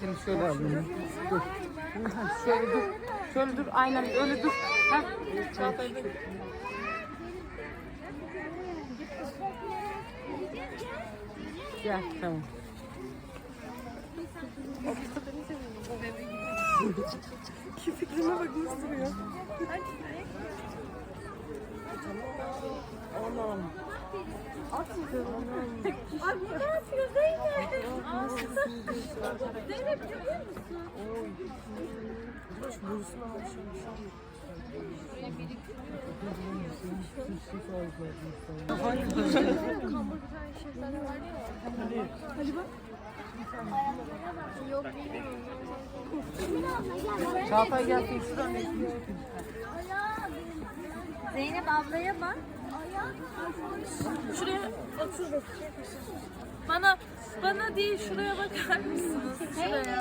Seni şöyle alayım. Dur. şöyle dur. Şöyle dur. Aynen öyle dur. Heh. Çağatay dur. Gel tamam. Fikrime bak nasıl duruyor. Anam. Da atıyor Zeynep. Zeynep görüyor musun? Şu borusunu almışım. Yok bilmiyorum. Çağatay gel. Şuradan Zeynep ablaya bak. Şuraya otur. Bana değil şuraya bakar mısınız? Şuraya.